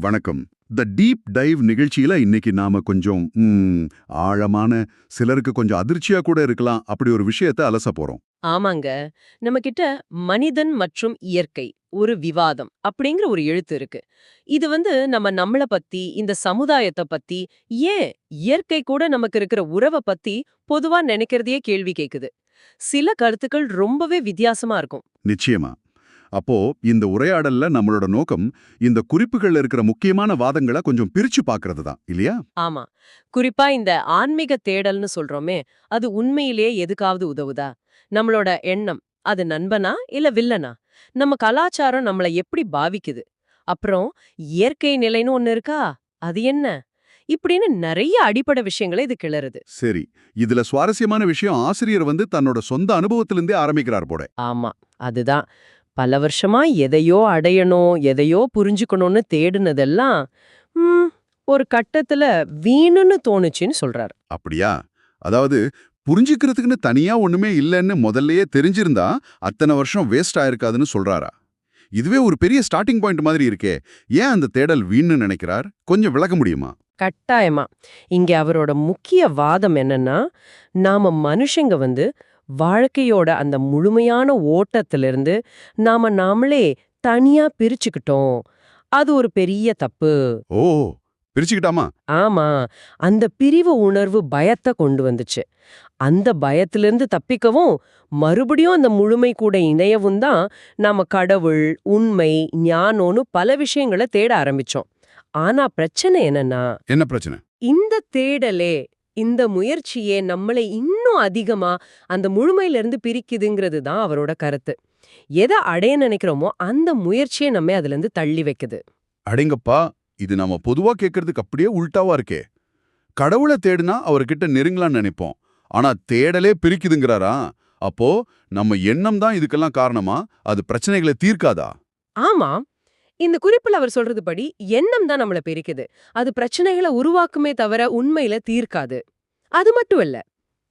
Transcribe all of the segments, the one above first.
வணக்கம். The deep dive நிகழ்ச்சியில இன்னைக்கு நாம கொஞ்சம் ஆழமான சிலருக்கு கொஞ்சம் அதிர்ச்சியா கூட இருக்கலாம் அப்படி ஒரு விஷயத்தை அலச போறோம். ஆமாங்க. நம்ம கிட்ட மனிதன் மற்றும் இயற்கை ஒரு விவாதம் அப்படிங்கிற ஒரு எழுத்து இருக்கு. இது வந்து நம்ம நம்மள பத்தி இந்த சமுதாயத்தை பத்தி ஏன் இயற்கை கூட நமக்கு இருக்கிற உறவை பத்தி பொதுவா நினைக்கிறதையே கேள்வி கேக்குது. சில கருத்துக்கள் ரொம்பவே வித்தியாசமா இருக்கும். நிச்சயமா. அப்போ இந்த உரையாடல்ல நம்மளோட நோக்கம் இந்த குறிப்புகள்ல இருக்கிற முக்கியமான வாதங்களை கொஞ்சம் பிரிச்சு பார்க்கிறது தான் இல்லையா? ஆமா. குறிப்பா இந்த ஆன்மீக தேடல்னு சொல்றோமே அது உண்மையிலேயே எதுக்காவது உதவுதா? நம்மளோட எண்ணம் அது நண்பனா இல்ல வில்லனா? நம்ம கலாச்சாரம் நம்மள எப்படி பாவிக்குது? அப்புறம் இயற்கை நிலைன்னு ஒண்ணு இருக்கா? அது என்ன? இப்படின்னு நிறைய அடிப்படை விஷயங்களை இது கிளறுது. சரி. இதுல சுவாரஸ்யமான விஷயம் ஆசிரியர் வந்து தன்னோட சொந்த அனுபவத்திலிருந்தே ஆரம்பிக்கிறார் போட ஆமா. அதுதான். பல வருஷமா எதையோ அடையணும் எதையோ புரிஞ்சுக்கணும்னு தேடுனதெல்லாம் ஒரு கட்டத்துல வீணுன்னு தோணுச்சுன்னு சொல்றாரு. அப்படியா? அதாவது புரிஞ்சுக்கிறதுக்குன்னு தனியா ஒண்ணுமே இல்லைன்னு முதல்லயே தெரிஞ்சிருந்தா அத்தனை வருஷம் வேஸ்ட் ஆயிருக்காதுன்னு சொல்றாரா? இதுவே ஒரு பெரிய ஸ்டார்டிங் பாயிண்ட் மாதிரி இருக்கே. ஏன் அந்த தேடல் வீண்னு நினைக்கிறார்? கொஞ்சம் விளக்க முடியுமா? கட்டாயமா. இங்க அவரோட முக்கிய வாதம் என்னன்னா நாம மனுஷங்க வந்து வாழ்க்கையோட அந்த முழுமையான ஓட்டத்திலிருந்து நாம நாமளே தனியா பிரிச்சுக்கிட்டோம். அது ஒரு பெரிய தப்பு. ஓ பிரிச்சுக்கிட்டாமா? ஆமா. அந்த பிரிவு உணர்வு பயத்தை கொண்டு வந்துச்சு. அந்த பயத்திலிருந்து தப்பிக்கவும் மறுபடியும் அந்த முழுமை கூட இணையவும் தான் நாம கடவுள் உண்மை ஞானம்னு பல விஷயங்களை தேட ஆரம்பிச்சோம். ஆனா பிரச்சனை என்னன்னா என்ன பிரச்சனை? இந்த தேடலே இந்த முயற்சியே நம்மளை இன்னும் அதிகமா அந்த முழுமையிலிருந்து பிரிக்குதுங்கிறது தான் அவரோட கருத்து. எதை அடைய நினைக்கிறோமோ அந்த முயற்சியை நம்ம அதுல இருந்து தள்ளி வைக்குது. அடேங்கப்பா இது நாம பொதுவா கேட்கறதுக்கு அப்படியே உல்டாவா இருக்கே. கடவுளை தேடினா அவர்கிட்ட நெருங்கலாம்னு நினைப்போம். ஆனா தேடலே பிரிக்குதுங்கிறாரா? அப்போ நம்ம எண்ணம் தான் இதுக்கெல்லாம் காரணமா? அது பிரச்சனைகளை தீர்க்காதா? ஆமா இந்த குறிப்புல அவர் சொல்றது படி எண்ணம் தான் நம்மள பிரிக்குது அது பிரச்சனைகளை உருவாக்குமே தவிர உண்மையில தீர்க்காது. அது மட்டும் இல்ல.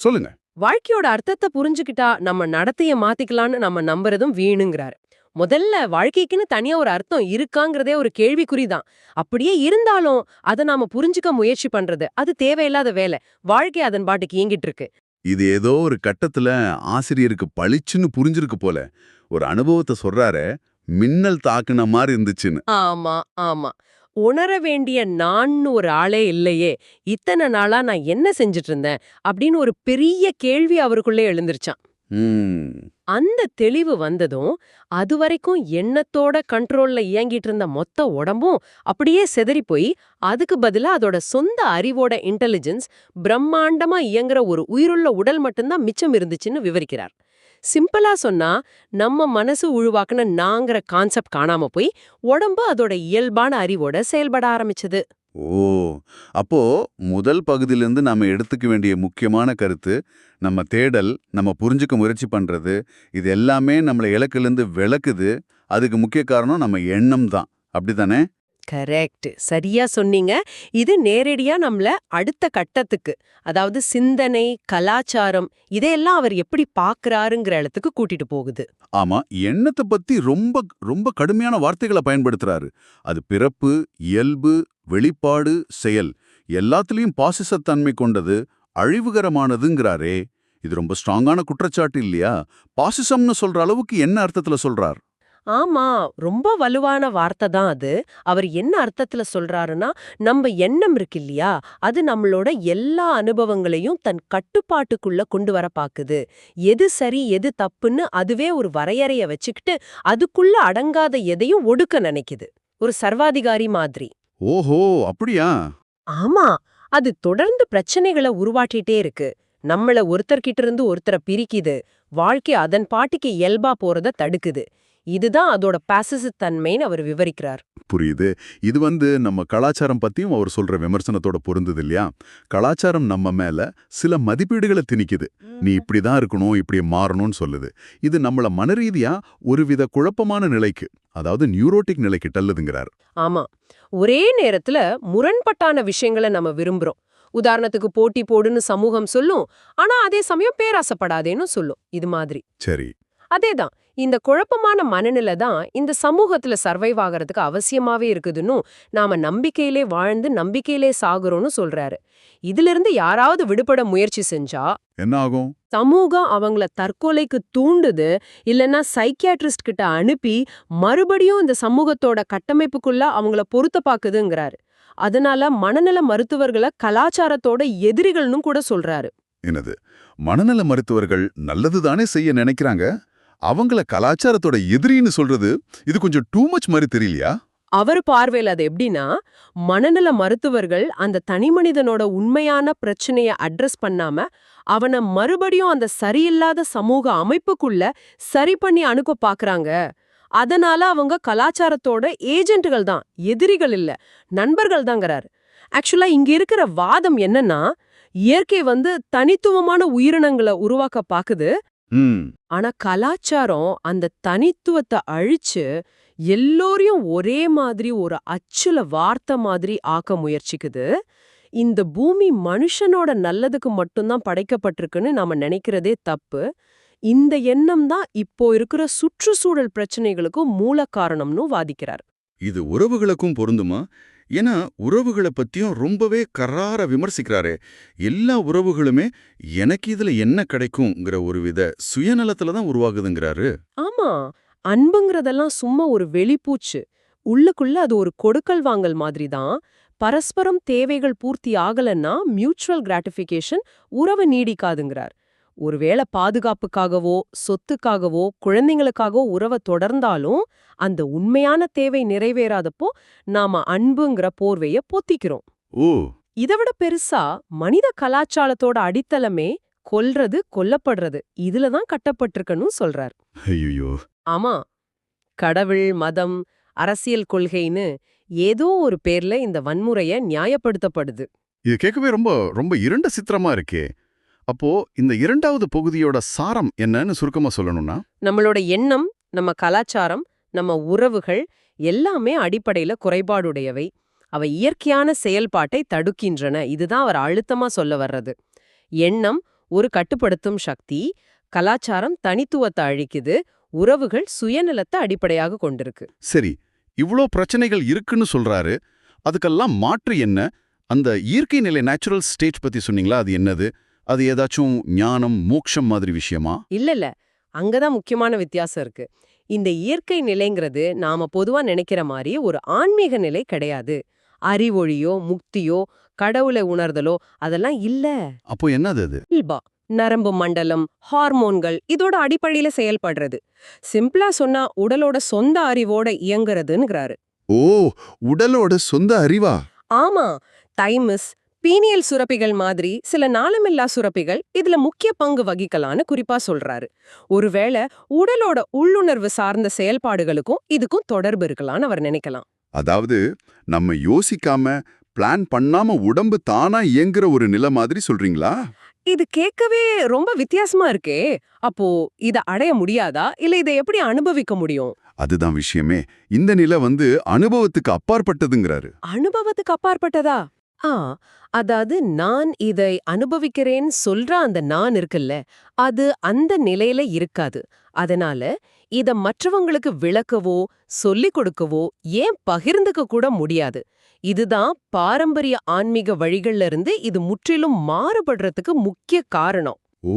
சொல்லுங்க. வாழ்க்கையோட அர்த்தத்தை புரிஞ்சுக்கிட்டா நம்ம நடத்தைய மாத்திக்கலாம்னு நம்ம நம்புறதும் வீணுங்கிறாரு. முதல்ல வாழ்க்கைக்குன்னு தனியா ஒரு அர்த்தம் இருக்காங்கிறதே ஒரு கேள்விக்குறிதான் அப்படியே இருந்தாலும் அதை நாம புரிஞ்சுக்க முயற்சி பண்றது. அது தேவையில்லாத வேலை. வாழ்க்கை அதன் பாட்டுக்கு இயங்கிட்டு இருக்கு. இது ஏதோ ஒரு கட்டத்துல ஆசிரியருக்கு பளிச்சுன்னு புரிஞ்சிருக்கு போல. ஒரு அனுபவத்தை சொல்றாரே மின்னல் தாக்குன மாதிரி இருந்துச்சுன்னு. ஆமா ஆமா. உணர வேண்டிய நான்னு ஒரு ஆளே இல்லையே இத்தனை நாளா நான் என்ன செஞ்சுட்டு இருந்தேன் அப்படின்னு ஒரு பெரிய கேள்வி அவருக்குள்ளே எழுந்திருச்சான். அந்த தெளிவு வந்ததும் அதுவரைக்கும் எண்ணத்தோட கண்ட்ரோல்ல இயங்கிட்டு இருந்த மொத்த உடம்பும் அப்படியே செதறி போய் அதுக்கு பதிலா அதோட சொந்த அறிவோட இன்டெலிஜென்ஸ் பிரம்மாண்டமா இயங்குற ஒரு உயிருள்ள உடல் மட்டும்தான் மிச்சம் இருந்துச்சுன்னு விவரிக்கிறார். சிம்பிளா சொன்னா நம்ம மனசு உழுவாக்குன நாங்கிற கான்செப்ட் காணாம போய் உடம்பு அதோட இயல்பான அறிவோட செயல்பட ஆரம்பிச்சது. ஓ அப்போ முதல் பகுதியிலிருந்து நாம எடுத்துக்க வேண்டிய முக்கியமான கருத்து நம்ம தேடல் நம்ம புரிஞ்சுக்க முயற்சி பண்றது இது எல்லாமே நம்மளை இலக்கிலிருந்து விளக்குது அதுக்கு முக்கிய காரணம் நம்ம எண்ணம் தான். அப்படிதானே கரெக்ட். சரியா சொன்னீங்க. இது நேரடியா நம்மள அடுத்த கட்டத்துக்கு அதாவது சிந்தனை கலாச்சாரம் இதையெல்லாம் அவர் எப்படி பாக்குறாருங்கிற இடத்துக்கு கூட்டிட்டு போகுது. ஆமா எண்ணத்தை பத்தி ரொம்ப ரொம்ப கடுமையான வார்த்தைகளை பயன்படுத்துறாரு. அது பிறப்பு இயல்பு வெளிப்பாடு செயல். எல்லாத்துலயும் பாசிசத்தன்மை கொண்டது அழிவுகரமானதுங்கிறாரே. இது ரொம்ப ஸ்ட்ராங்கான குற்றச்சாட்டு இல்லையா? பாசிசம்னு சொல்ற அளவுக்கு என்ன அர்த்தத்துல சொல்றார்? ஆமா ரொம்ப வலுவான வார்த்தை தான் அது. அவர் என்ன அர்த்தத்துல சொல்றாருன்னா நம்ம எண்ணம் இருக்கு இல்லையா? அது நம்மளோட எல்லா அனுபவங்களையும் தன் கட்டுப்பாட்டுக்குள்ள கொண்டு வர பாக்குது. எது சரி எது தப்புன்னு அதுவே ஒரு வரையறைய வச்சுக்கிட்டு அதுக்குள்ள அடங்காத எதையும் ஒடுக்க நினைக்குது. ஒரு சர்வாதிகாரி மாதிரி. ஓஹோ அப்படியா? ஆமா அது தொடர்ந்து பிரச்சனைகளை உருவாட்டிட்டே இருக்கு. நம்மள ஒருத்தர்கிட்ட இருந்து ஒருத்தரை பிரிக்குது. வாழ்க்கை அதன் பாட்டுக்கு இயல்பா போறத தடுக்குது. இதுதான் அதோட பாசிசத்தன்மைன்னு அவர் விவரிக்கிறார். புரியுது. இது வந்து நம்ம கலாச்சாரம் பத்தியும் அவர் சொல்ற விமர்சனத்தோட பொருந்தது இல்லையா? கலாச்சாரம் நம்ம மேல சில மதிப்பீடுகளை திணிக்குது. நீ இப்படிதான் இருக்கணும் இப்படி மாறணும்னு சொல்லுது. இது நம்மள மனரீதியா ஒருவித குழப்பமான நிலைக்கு அதாவது நியூரோட்டிக் நிலைக்கு தள்ளுதுங்கிறார். ஆமா. ஒரே நேரத்துல முரண்பட்டான விஷயங்களை நம்ம விரும்புறோம். உதாரணத்துக்கு போட்டி போடுன்னு சமூகம் சொல்லும் ஆனா அதே சமயம் பேராசப்படாதேன்னு சொல்லும். இது மாதிரி. சரி. அதேதான். இந்த குழப்பமான மனநிலை தான் இந்த சமூகத்துல சர்வைவ் ஆகிறதுக்கு அவசியமாவே இருக்குதுன்னு நாம நம்பிக்கையிலே வாழ்ந்து நம்பிக்கையிலே சாகுறோம்னு சொல்றாரு. இதிலிருந்து யாராவது விடுபட முயற்சி செஞ்சா என்ன ஆகும்? சமூகம் அவங்கள தற்கொலைக்கு தூண்டுது இல்லனா சைக்கியாட்ரிஸ்ட் கிட்ட அனுப்பி மறுபடியும் இந்த சமூகத்தோட கட்டமைப்புக்குள்ள அவங்கள பொருத்த பாக்குதுங்கிறாரு. அதனால மனநல மருத்துவர்களை கலாச்சாரத்தோட எதிரிகள்னு கூட சொல்றாரு. என்னது? மனநல மருத்துவர்கள் நல்லதுதானே செய்ய நினைக்கிறாங்க? அவங்கள கலாச்சாரத்தோட எதிரின்னு சொல்றது இது கொஞ்சம் டூ மச் மாதிரி தெரியலையா? அவர் பார்வையில் அது எப்படின்னா மனநல மருத்துவர்கள் அந்த தனிமனிதனோட உண்மையான பிரச்சனைய அட்ரஸ் பண்ணாம அவனை மறுபடியும் அந்த சரியில்லாத சமூக அமைப்புக்குள்ள சரி பண்ணி அனுப்ப பாக்குறாங்க. அதனால அவங்க கலாச்சாரத்தோட ஏஜென்ட்டுகள் தான் எதிரிகள் இல்ல நண்பர்கள் தாங்கிறாரு. ஆக்சுவலா இங்க இருக்கிற வாதம் என்னன்னா இயற்கை வந்து தனித்துவமான உயிரினங்களை உருவாக்க பாக்குது ஆனா கலாச்சாரம் அந்த தனித்துவத்தை அழிச்சு எல்லோரையும் ஒரே மாதிரி ஒரு அச்சுல வார்த்தை மாதிரி ஆக்க முயற்சிக்குது. இந்த பூமி மனுஷனோட நல்லதுக்கு மட்டும்தான் படைக்கப்பட்டிருக்குன்னு நாம நினைக்கிறதே தப்பு. இந்த எண்ணம் தான் இப்போ இருக்கிற சுற்றுச்சூழல் பிரச்சனைகளுக்கும் மூல காரணம்னு வாதிக்கிறார். இது உறவுகளுக்கும் பொருந்துமா? ஏன்னா உறவுகளை பத்தியும் ரொம்பவே கரார விமர்சிக்கிறாரு. எல்லா உறவுகளுமே எனக்கு இதுல என்ன கிடைக்குங்கிற ஒரு வித சுயநலத்துல தான் உருவாகுதுங்கிறாரு. ஆமா. அன்புங்கிறதெல்லாம் சும்மா ஒரு வெளிப்பூச்சு. உள்ளுக்குள்ள அது ஒரு கொடுக்கல் வாங்கல் மாதிரி தான். பரஸ்பரம் தேவைகள் பூர்த்தி ஆகலன்னா மியூச்சுவல் கிராட்டிஃபிகேஷன் உறவு நீடிக்காதுங்கிறார். ஒருவேளை பாதுகாப்புக்காகவோ சொத்துக்காகவோ குழந்தைங்களுக்காகவோ உறவை தொடர்ந்தாலும் அந்த உண்மையான தேவை நிறைவேறாதப்போ நாம அன்புங்கிற போர்வைய பொத்திக்கிறோம். ஓ. இதை விட பெருசா மனித கலாச்சாரத்தோட அடித்தளமே கொல்றது கொல்லப்படுறது இதுல தான் கட்டப்பட்டிருக்கன்னு சொல்றார். ஐயோ ஆமா. கடவுள் மதம் அரசியல் கொள்கைன்னு ஏதோ ஒரு பேர்ல இந்த வன்முறைய நியாயப்படுத்தப்படுது. இது கேட்கவே ரொம்ப ரொம்ப இருண்ட சித்திரமா இருக்கே. அப்போ இந்த இரண்டாவது பகுதியோட சாரம் என்னன்னு சுருக்கமா சொல்லணும்னா நம்மளோட எண்ணம் நம்ம கலாச்சாரம் நம்ம உறவுகள் எல்லாமே அடிப்படையில குறைபாடுடையவை. அவை இயற்கையான செயல்பாட்டை தடுக்கின்றன. இதுதான் அவர் அழுத்தமா சொல்ல வர்றது. எண்ணம் ஒரு கட்டுப்படுத்தும் சக்தி கலாச்சாரம் தனித்துவத்தை அழிக்குது உறவுகள் சுயநலத்தை அடிப்படையாக கொண்டிருக்கு. சரி இவ்ளோ பிரச்சனைகள் இருக்குன்னு சொல்றாரு. அதுக்கெல்லாம் மாற்று என்ன? அந்த இயற்கை நிலை நேச்சுரல் ஸ்டேட் பத்தி சொன்னீங்களா? அது என்னது? அது ஏதாச்சும் ஞானம் மோட்சம் மாதிரி விஷயமா? இல்ல இல்ல அங்கதான் முக்கியமான வித்தியாசம் இருக்கு. இந்த இயற்கை நிலைங்கிறது நாம பொதுவா நினைக்கிற மாதிரி ஒரு ஆன்மீக நிலை கிடையாது. அறிவொழியோ முக்தியோ கடவுளை உணர்தலோ அதெல்லாம் இல்ல. அப்போ என்னது அது? இல்பா நரம்பு மண்டலம் ஹார்மோன்கள் இதோட அடிப்படையில செயல்படுறது. சிம்பிளா சொன்னா உடலோட சொந்த அறிவோட இயங்குறதுங்கிறாரு. ஓ உடலோட சொந்த அறிவா? ஆமா. தைமஸ் பீனியல் சுரப்பிகள் மாதிரி சில நாளமில்லா சுரப்பிகள் இதுல முக்கிய பங்கு வகிக்கலான்னு குறிப்பா சொல்றாரு. ஒருவேளை உடலோட உள்ளுணர்வு சார்ந்த செயல்பாடுகளுக்கும் இதுக்கும் தொடர்பு இருக்கலாம்னு அவர் நினைக்கலாம். அதாவது நம்ம யோசிக்காம பிளான் பண்ணாம உடம்பு தானா இயங்குற ஒரு நிலை மாதிரி சொல்றீங்களா? இது கேட்கவே ரொம்ப வித்தியாசமா இருக்கே. அப்போ இத அடைய முடியாதா? இல்ல இதை எப்படி அனுபவிக்க முடியும்? அதுதான் விஷயமே. இந்த நிலை வந்து அனுபவத்துக்கு அப்பாற்பட்டதுங்கிறாரு. அனுபவத்துக்கு அப்பாற்பட்டதா? ஆ அதாவது நான் இதை அனுபவிக்கிறேன் சொல்ற அந்த நான் இருக்குல்ல அது அந்த நிலையில இருக்காது. அதனால இத மற்றவங்களுக்கு விளக்கவோ சொல்லிக் கொடுக்கவோ ஏன் பகிர்ந்துக்க கூட முடியாது. இதுதான் பாரம்பரிய ஆன்மீக வழிகள்ல இருந்து இது முற்றிலும் மாறுபடுறதுக்கு முக்கிய காரணம். ஓ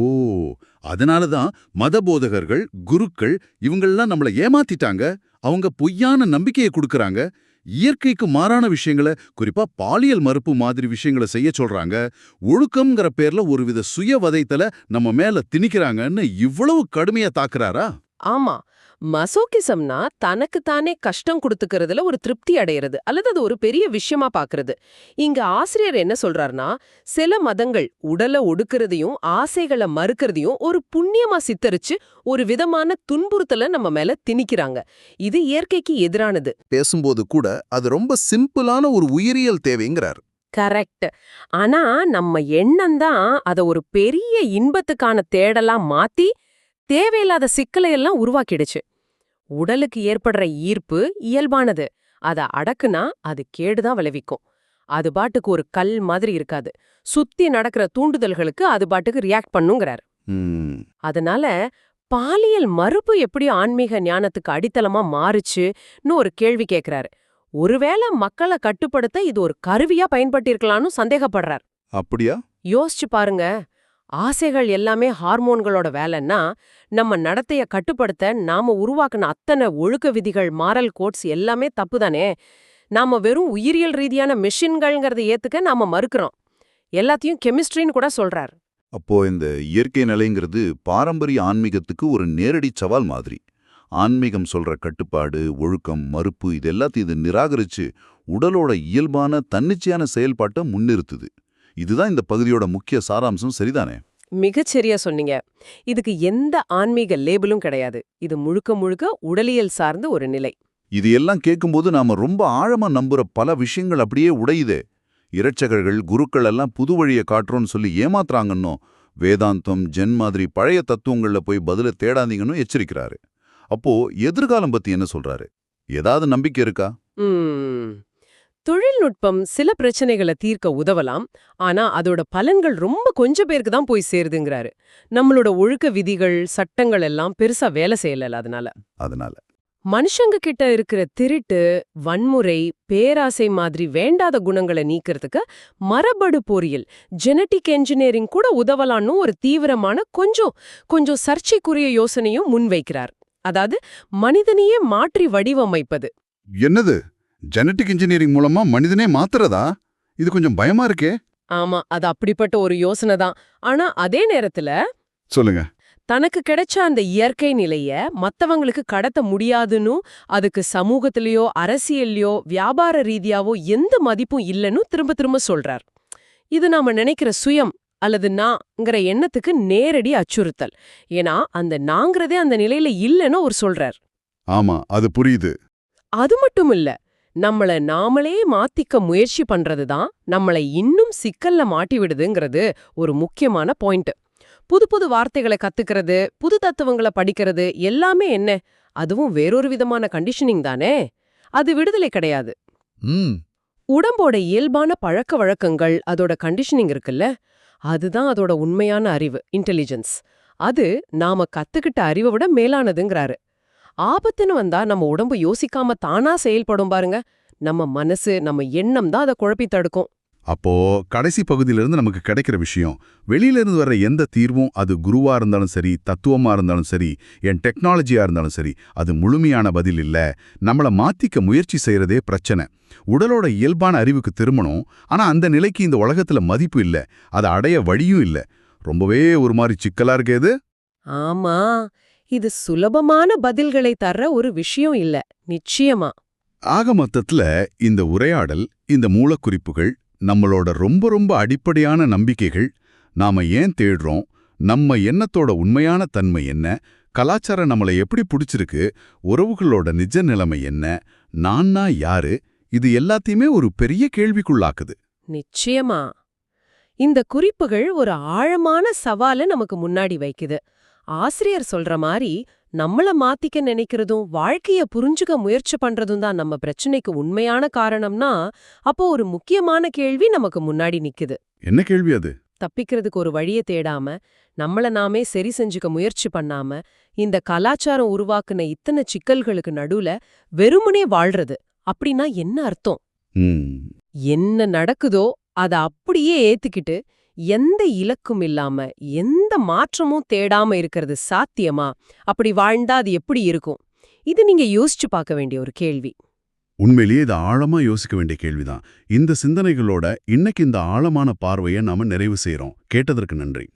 அதனாலதான் மதபோதகர்கள் குருக்கள் இவங்கெல்லாம் நம்மள ஏமாத்திட்டாங்க. அவங்க பொய்யான நம்பிக்கையை கொடுக்கறாங்க. இயற்கைக்கு மாறான விஷயங்களை குறிப்பா பாலியல் மறுப்பு மாதிரி விஷயங்களை செய்ய சொல்றாங்க. ஒழுக்கம்ங்கிற பேர்ல ஒருவித சுய வதைத்தல நம்ம மேல திணிக்கிறாங்கன்னு இவ்வளவு கடுமையா தாக்குறாரா? ஆமா. மசோகிசம்னா தனக்கு தானே கஷ்டம் கொடுத்துக்கிறதுல ஒரு திருப்தி அடையிறது அல்லது அது ஒரு பெரிய விஷயமா பாக்குறது. இங்க ஆசிரியர் என்ன சொல்றாருன்னா சில மதங்கள் உடலை ஒடுக்கிறதையும் ஆசைகளை மறுக்கிறதையும் ஒரு புண்ணியமா சித்தரிச்சு ஒரு விதமான துன்புறுத்தலை நம்ம மேல திணிக்கிறாங்க. இது இயற்கைக்கு எதிரானது. பேசும்போது கூட அது ரொம்ப சிம்பிளான ஒரு உயிரியல் தேவைங்கிறார். கரெக்ட். ஆனா நம்ம எண்ணம் தான் அத ஒரு பெரிய இன்பத்துக்கான தேடலா மாத்தி தேவையில்லாத சிக்கலை எல்லாம் உருவாக்கிடுச்சு. உடலுக்கு ஏற்படுற ஈர்ப்பு இயல்பானது. அத அடக்குனா அது கேடுதான் விளைவிக்கும். அது பாட்டுக்கு ஒரு கல் மாதிரி இருக்காது. சுத்தி நடக்கிற தூண்டுதல்களுக்கு அது பாட்டுக்கு ரியாக்ட் பண்ணுங்கிறார். அதனால பாலியல் மறுப்பு எப்படி ஆன்மீக ஞானத்துக்கு அடித்தளமா மாறுச்சுன்னு ஒரு கேள்வி கேக்குறாரு. ஒருவேளை மக்களை கட்டுப்படுத்த இது ஒரு கருவியா பயன்பட்டிருக்கலாம்னு சந்தேகப்படுறார். அப்படியா? யோசிச்சு பாருங்க. ஆசைகள் எல்லாமே ஹார்மோன்களோட வேலைன்னா நம்ம நடத்தைய கட்டுப்படுத்த நாம உருவாக்குன அத்தனை ஒழுக்க விதிகள் மாரல் கோட்ஸ் எல்லாமே தப்புதானே நாம வெறும் உயிரியல் ரீதியான மெஷின்கள்ங்கிறத ஏத்துக்க நாம மறுக்கிறோம். எல்லாத்தையும் கெமிஸ்ட்ரின்னு கூட சொல்றார். அப்போ இந்த இயற்கை நிலைங்கிறது பாரம்பரிய ஆன்மீகத்துக்கு ஒரு நேரடி சவால் மாதிரி. ஆன்மீகம் சொல்ற கட்டுப்பாடு ஒழுக்கம் மறுப்பு இது எல்லாத்தையும் இது நிராகரிச்சு உடலோட இயல்பான தன்னிச்சையான செயல்பாட்டை முன்னிறுத்துது. இதுதான் இந்த பகுதியோட முக்கிய சாராம்சம். சரிதானே? மிகச்சரியா சொன்னீங்க. இதுக்கு எந்த ஆன்மீக லேபிளும் கிடையாது. இது முழுக்க முழுக்க உடலியல் சார்ந்த ஒரு நிலை. இது எல்லாம் கேட்கும்போது நாம ரொம்ப ஆழமா நம்புற பல விஷயங்கள் அப்படியே உடையுதே. இரட்சகர்கள் குருக்கள் எல்லாம் புது வழியை காட்டுறோம்னு சொல்லி ஏமாத்துறாங்கன்னோ வேதாந்தம் ஜென் மாதிரி பழைய தத்துவங்கள்ல போய் பதில தேடாதீங்கன்னு எச்சரிக்கிறாரு. அப்போ எதிர்காலம் பத்தி என்ன சொல்றாரு? ஏதாவது நம்பிக்கை இருக்கா. தொழில்நுட்பம் சில பிரச்சனைகளை தீர்க்க உதவலாம். ஆனா அதோட பலன்கள் ரொம்ப கொஞ்சம் பேருக்கு தான் போய் சேருதுங்கிறாரு. நம்மளோட ஒழுக்க விதிகள் சட்டங்கள் எல்லாம் பெருசா வேலை செய்யல அதனால. அதனால. மனுஷங்க கிட்ட இருக்கிற திருட்டு வன்முறை பேராசை மாதிரி வேண்டாத குணங்களை நீக்கிறதுக்கு மரபணு பொறியியல் ஜெனட்டிக் என்ஜினியரிங் கூட உதவலான்னு ஒரு தீவிரமான கொஞ்சம் கொஞ்சம் சர்ச்சைக்குரிய யோசனையும் முன்வைக்கிறார். அதாவது மனிதனையே மாற்றி வடிவமைப்பது. என்னது? ஜெனட்டிக் இன்ஜினியரிங் மூலமா மனிதனே மாத்துறதா? இது கொஞ்சம் பயமா இருக்கே. ஆமா அது அப்படிப்பட்ட ஒரு யோசனை தான். ஆனா அதே நேரத்துல சொல்லுங்க. தனக்கு கிடைச்ச அந்த இயற்கை நிலைய மத்தவங்களுக்கு கடத்த முடியாதுன்னு அதுக்கு சமூகத்திலயோ அரசியல்லையோ வியாபார ரீதியாவோ எந்த மதிப்பும் இல்லைன்னு திரும்ப திரும்ப சொல்றார். இது நாம நினைக்கிற சுயம் அல்லது நாங்கிற எண்ணத்துக்கு நேரடி அச்சுறுத்தல். ஏன்னா அந்த நாங்கிறதே அந்த நிலையில இல்லைன்னு அவர் சொல்றார். ஆமா அது புரியுது. அது மட்டும் இல்ல நம்மள நாமளே மாத்திக்க முயற்சி பண்றதுதான் நம்மளை இன்னும் சிக்கல்ல மாட்டி விடுதுங்கிறது ஒரு முக்கியமான பாயிண்ட் புது புது வார்த்தைகளை கத்துக்கிறது புது தத்துவங்களை படிக்கிறது எல்லாமே என்ன? அதுவும் வேறொரு விதமான கண்டிஷனிங் தானே? அது விடுதலை கிடையாது. உடம்போட இயல்பான பழக்க வழக்கங்கள் அதோட கண்டிஷனிங் இருக்குல்ல? அதுதான் அதோட உண்மையான அறிவு இன்டெலிஜென்ஸ் அது நாம கத்துக்கிட்ட அறிவை விட மேலானதுங்கிறாரு. ஆபத்துன்னு வந்தா நம்ம உடம்பு யோசிக்காம தானா செயல்படும் பாருங்க. நம்ம மனசு நம்ம எண்ணம் தான் அதை குழப்பி தடுக்கும். அப்போ கடைசி பகுதியிலிருந்து நமக்கு கிடைக்கிற விஷயம் வெளியில இருந்து வர்ற எந்த தீர்வும் அது குருவா இருந்தாலும் சரி தத்துவமா இருந்தாலும் சரி என் டெக்னாலஜியா இருந்தாலும் சரி அது முழுமையான பதில் இல்ல. நம்மள மாத்திக்க முயற்சி செய்யறதே பிரச்சனை. உடலோட இயல்பான அறிவுக்கு திரும்பணும். ஆனா அந்த நிலைக்கு இந்த உலகத்துல மதிப்பு இல்ல. அதை அடைய வழியும் இல்ல. ரொம்பவே ஒரு மாதிரி சிக்கலா இருக்கேது ஆமா. இது சுலபமான பதில்களை தர்ற ஒரு விஷயம் இல்ல நிச்சயமா. ஆக மொத்தத்துல இந்த உரையாடல் இந்த மூலக்குறிப்புகள் நம்மளோட ரொம்ப ரொம்ப அடிப்படையான நம்பிக்கைகள் நாம ஏன் தேடுறோம் நம்ம எண்ணத்தோட உண்மையான தன்மை என்ன கலாச்சாரம் நம்மளை எப்படி பிடிச்சிருக்கு உறவுகளோட நிஜ நிலைமை என்ன நான்னா யாரு இது எல்லாத்தையுமே ஒரு பெரிய கேள்விக்குள்ளாக்குது. நிச்சயமா. இந்த குறிப்புகள் ஒரு ஆழமான சவால நமக்கு முன்னாடி வைக்குது. ஆசிரியர் சொல்ற மாதிரி நம்மள மாத்திக்க நினைக்கிறதும் வாழ்க்கைய புரிஞ்சுக்க முயற்சி பண்றதும் தான் நம்ம பிரச்சனைக்கு உண்மையான காரணம்னா அப்போ ஒரு முக்கியமான கேள்வி நமக்கு முன்னாடி நிக்குது. என்ன கேள்வி அது? தப்பிக்கிறதுக்கு ஒரு வழிய தேடாம நம்மள நாமே சரி செஞ்சுக்க முயற்சி பண்ணாம இந்த கலாச்சாரம் உருவாக்குன இத்தனை சிக்கல்களுக்கு நடுவுல வெறுமனே வாழ்றது அப்படின்னா என்ன அர்த்தம்? என்ன நடக்குதோ அத அப்படியே ஏத்துக்கிட்டு எந்த இலக்கும் இல்லாம எந்த மாற்றமும் தேடாம இருக்கிறது சாத்தியமா? அப்படி வாழ்ந்தா அது எப்படி இருக்கும்? இது நீங்க யோசிச்சு பார்க்க வேண்டிய ஒரு கேள்வி. உண்மையிலேயே இது ஆழமா யோசிக்க வேண்டிய கேள்விதான். இந்த சிந்தனைகளோட இன்னைக்கு இந்த ஆழமான பார்வையை நாம நிறைவு செய்யறோம் கேட்டதற்கு நன்றி.